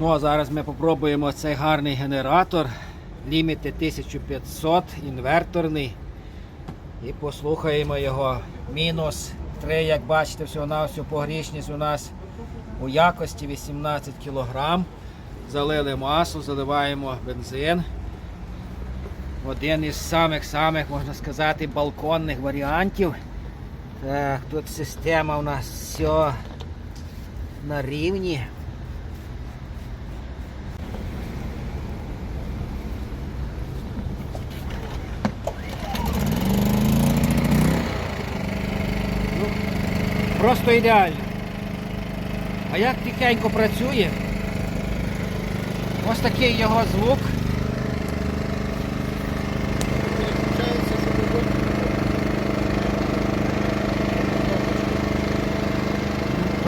Ну а зараз ми попробуємо цей гарний генератор Limited 1500 інверторний. І послухаємо його. Мінус 3, як бачите, всього на всю погрішність у нас у якості 18 кг. Залили масло, заливаємо бензин. Один із самих-самих, можна сказати, балконних варіантів. Так, тут система у нас все на рівні. Просто ідеально. А як тихенько працює? Ось такий його звук.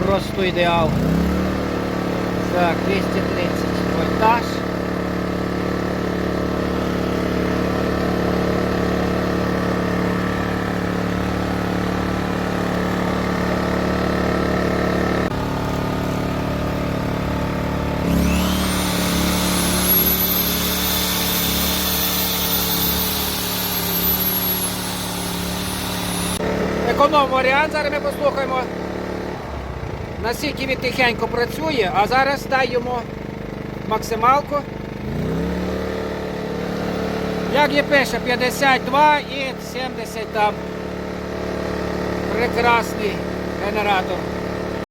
Просто ідеал. Так, 230 вольтаж. Економ варіант, зараз ми послухаємо. Наскільки він тихенько працює, а зараз дай йому максималку. Як і пише, 52 і 70 там. Прекрасний генератор.